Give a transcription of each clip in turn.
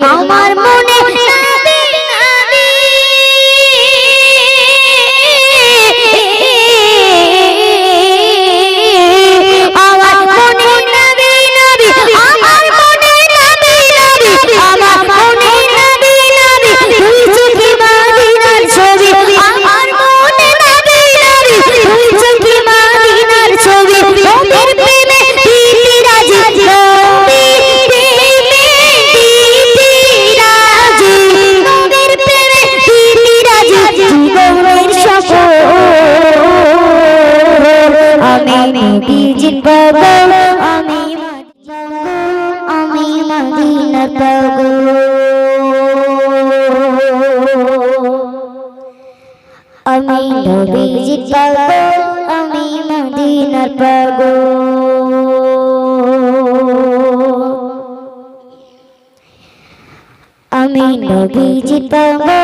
আমার মনে নবীজির পাগল আমি আমি মদিনার পাগল আমি নবীজির পাগল আমি মদিনার পাগল আমি নবীজির পাগল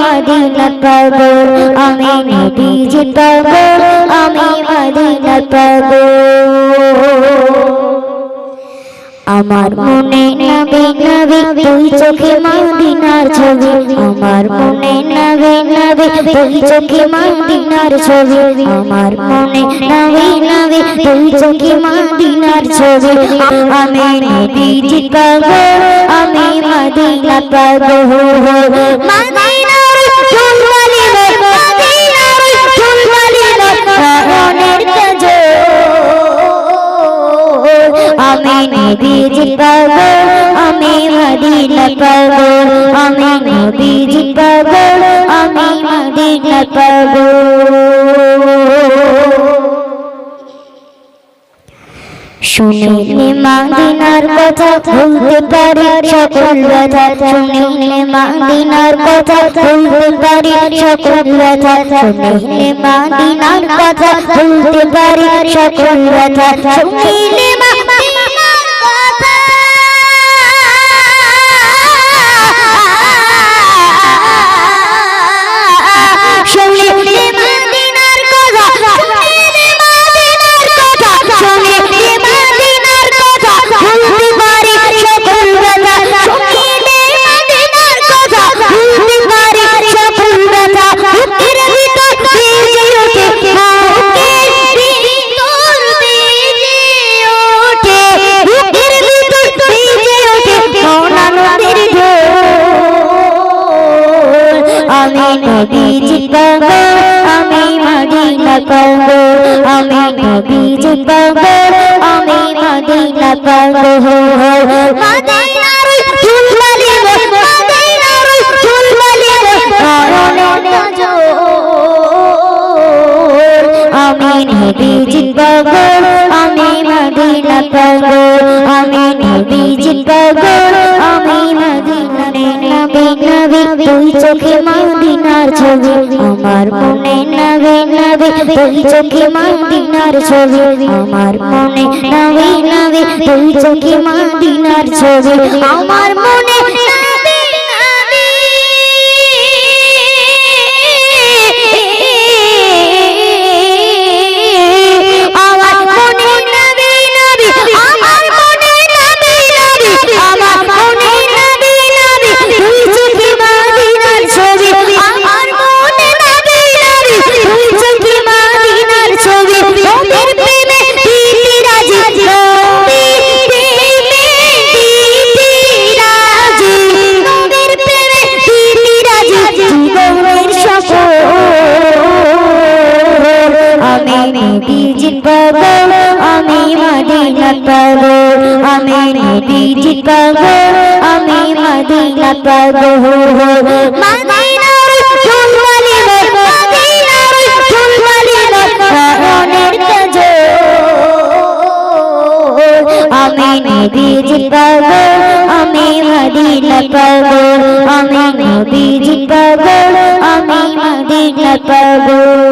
মদিনার পাগল আমি নবীজির পাগল আমি মদিনার পাগল আমার মনে নবে নবে তুই চোখে মদিনার ছবি। আমার মনে নবে নবে তুই চোখে মদিনার ছবি। আমার মনে নবে নবে তুই চোখে মদিনার ছবি। আমি নবীজি পাগল আমি মদিনা পাগল মদিনার নবীজি পাগল আমি মদিনা পাগল আমি নবীজি পাগল আমি মদিনা পাগল শুনিলে মাদিনার কথা ভুলতে পারি, সকল মাদিনার কথা ভুলতে পারি, সকল মাদিনার কথা ভুলতে পারি, সকল নবীজি পাগল আমি মদিনা পাগল, আমি নবীজি পাগল আমি মদিনা পাগল মদিনার ফুলবালি মদিনার ফুলবালি নয়নের আমি মদিনা পাগল আমি নবীজি পাগল আমি মদিনা নবী নবী তুই চোখে মদিনার ছবি, আমার মনে নবে নবে তুই চোখে মদিনার ছবি, আমার মনে নবে নবে তুই চোখে মদিনার ছবি, আমার মনে নবীজির পাগল আমি মদিনা পাগল মদিনার ফুলবালি মদিনার ফুলবালি নয়নের কাজল আমি নবীজির পাগল আমি মদিনা পাগল আমি নবীজির পাগল আমি মদিনা পাগল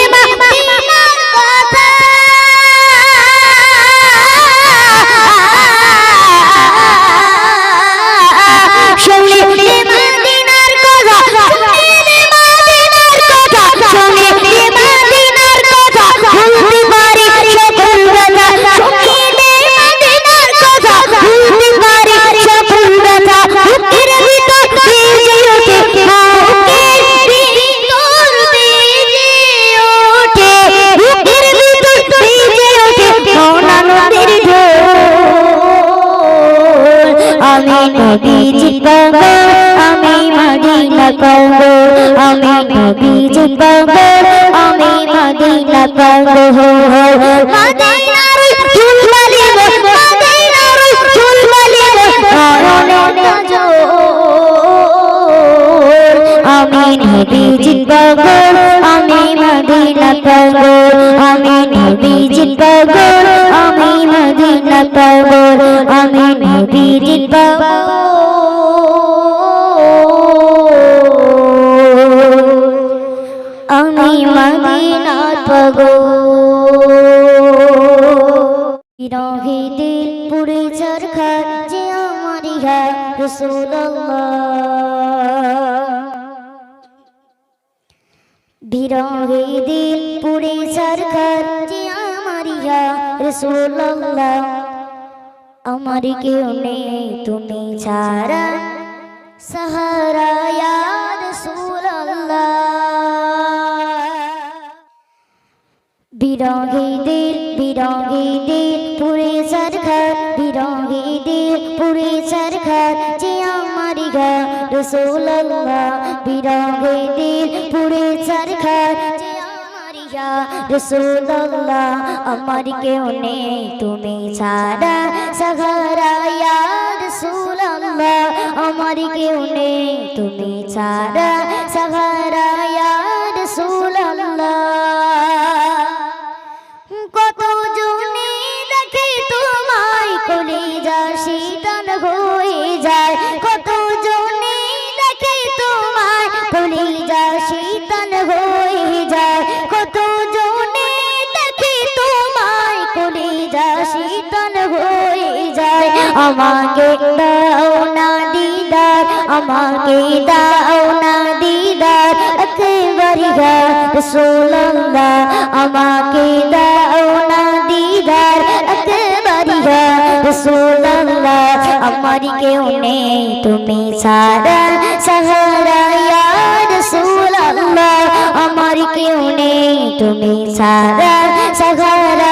নবীজি পাব আমি মদিনা পাব। মদিনার চুল মালিব মদিনার চুল মালিব আমি নবীজি বিরহে সরকার যে আমার রসুল্লাহ আমার কেউ নেই তুমি ছাড়া। সাহারা বিরহে দিল পুরে সরকার বিরহে দিল পুরে সরকার। যে আমার গা রসুল্লাহ বিরহে দিল পুরে সরকার আমার কেউ নেই, তুমি ছাড়া। সাহারা ইয়া রসুল্লাহ, আমার কেউ নেই, তুমি ছাড়া। সাহারা আমাকে দাও না দিদার, আমাকে দাও না দিদার একেবারে রসুল্লাহ আমাকে দাও না দিদার একেবারে রসুল্লাহ আমার কেউ নেই, তুমি সারা সাহারা রসুল্লাহ আমার কেউ নেই, তুমি সারা সাহারা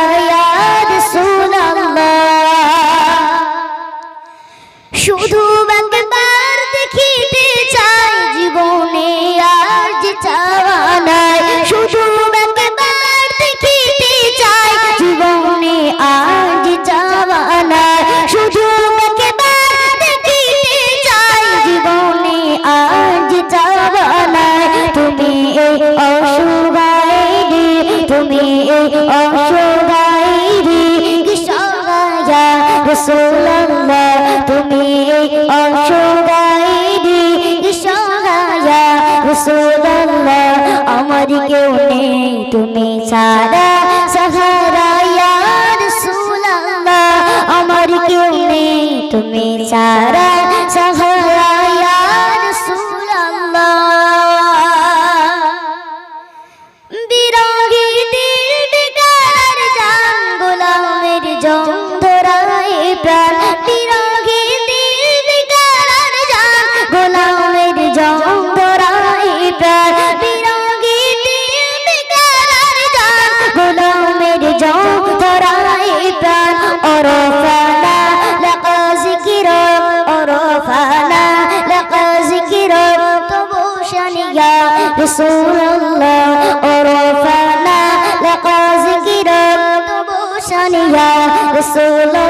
তুমি সারা সাহারা শানিয়া রসুল্লাহ ওরফানা লাকা জিকিরা তবু শানিয়া রসুল্লাহ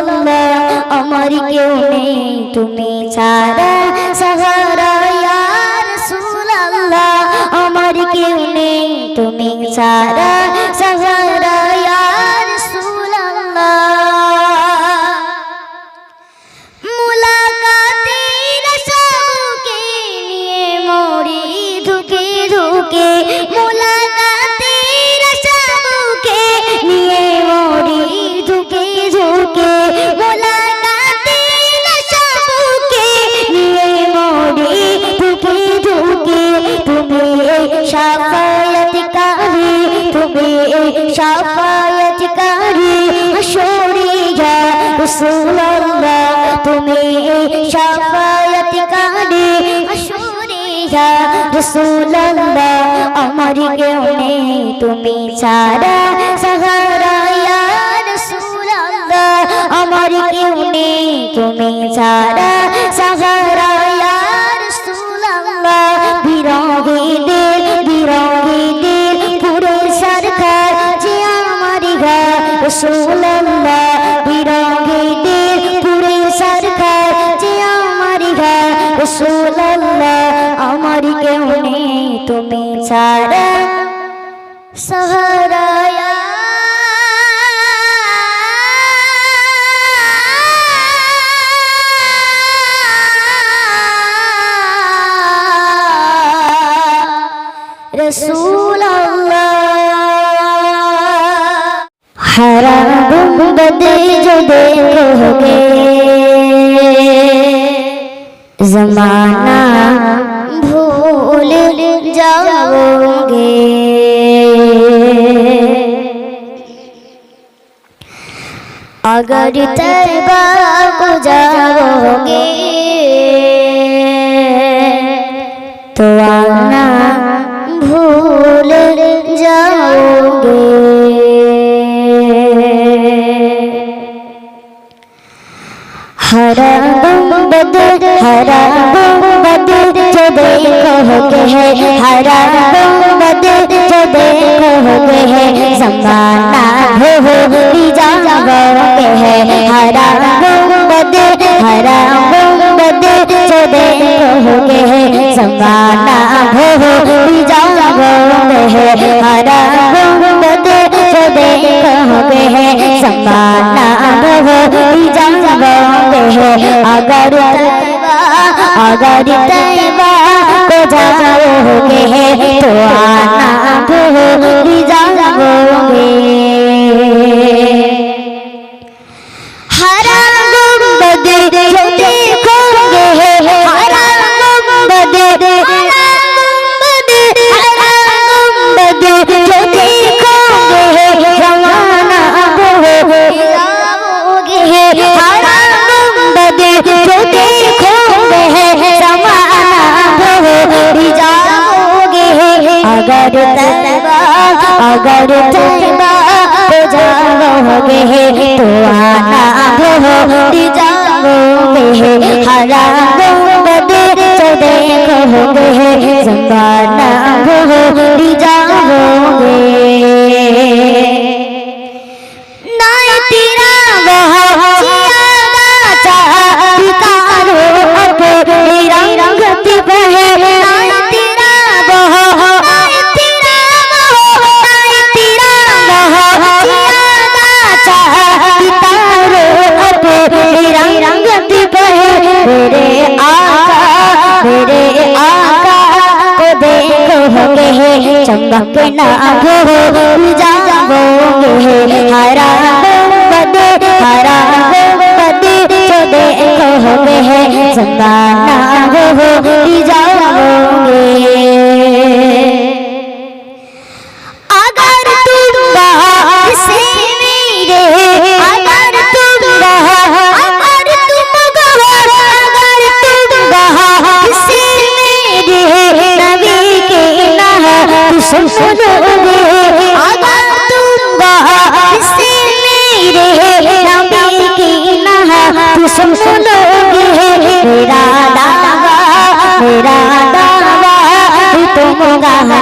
আমার কেউ নেই, তুমি ছাড়া সাহারা, ইয়া রসুল্লাহ আমার কেউ নেই, তুমি সারা রাসূলুল্লাহ আমার কেউ নেই তুমি ছাড়া हरा गुंबद जो देखोगे जमाना भूल जाओगे अगर तलबा को जाओगे हरा बद हरा बद जो देखोगे है हरा बद जो देखोगे है जमाना भूल जाओगे है हरा बद हरा बद जो देखोगे है जमाना भूल जाओगे है हरा बद देखोगे है जमाना भूल जाओगे है अगर अगर तैबा को जाओगे है तो आना हरा गुंबद जो देखोगे जमाना भोग जाओगे मेरे आका मेरे आका को देखोगे चमकना भूल जाओगे हरा बद हरा बद जो देखोगे जमाना भूल जाओगे नाम सुनोगे अगर तुम वहाँ से मेरे नबी के नाम सुनोगे मेरा दावा मेरा दावा तुम गाना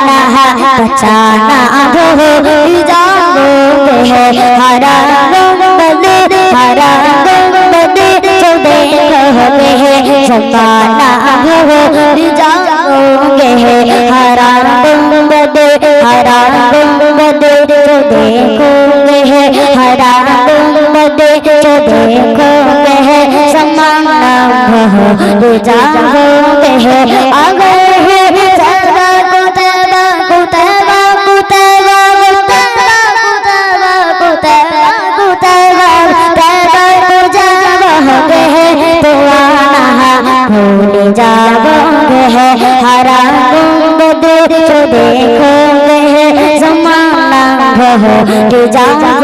बचाना भूल जाओगे हरा गुंबद हरा गुंबद जो देखोगे जमाना भूल जाओगे हरा गुंबदे हरा गुंबदे जो देखोगे है हरा गुंबदे जो देखोगे है समाना है हो जाओगे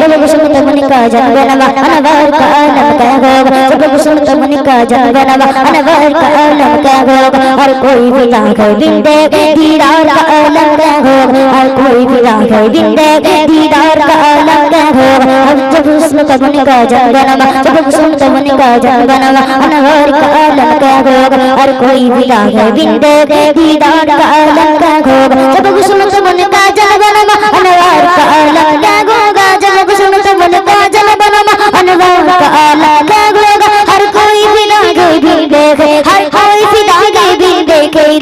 जब कुसुम मुनि का जनगणवा अनवर का आलम का भोग जब कुसुम मुनि का जनगणवा अनवर का आलम का भोग हर कोई भी लागे बिंदे दीदार का आलम का भोग हर कोई भी लागे बिंदे दीदार का आलम का भोग जब कुसुम मुनि का जनगणवा जब कुसुम मुनि का जनगणवा अनवर का आलम का भोग हर कोई भी लागे बिंदे दीदार का आलम का भोग जब कुसुम मुनि का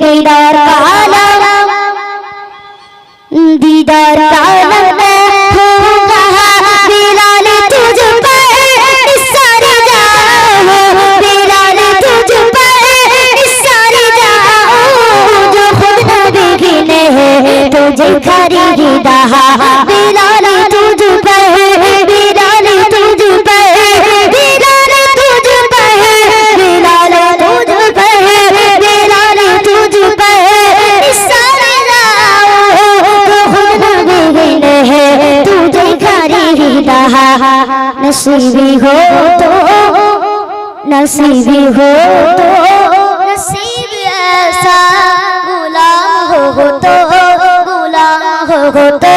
দিদার কালাম। দিদার কালাম। नसीबी हो तो नसीबी हो तो नसीब ऐसा गुलाम हो तो गुलाम हो तो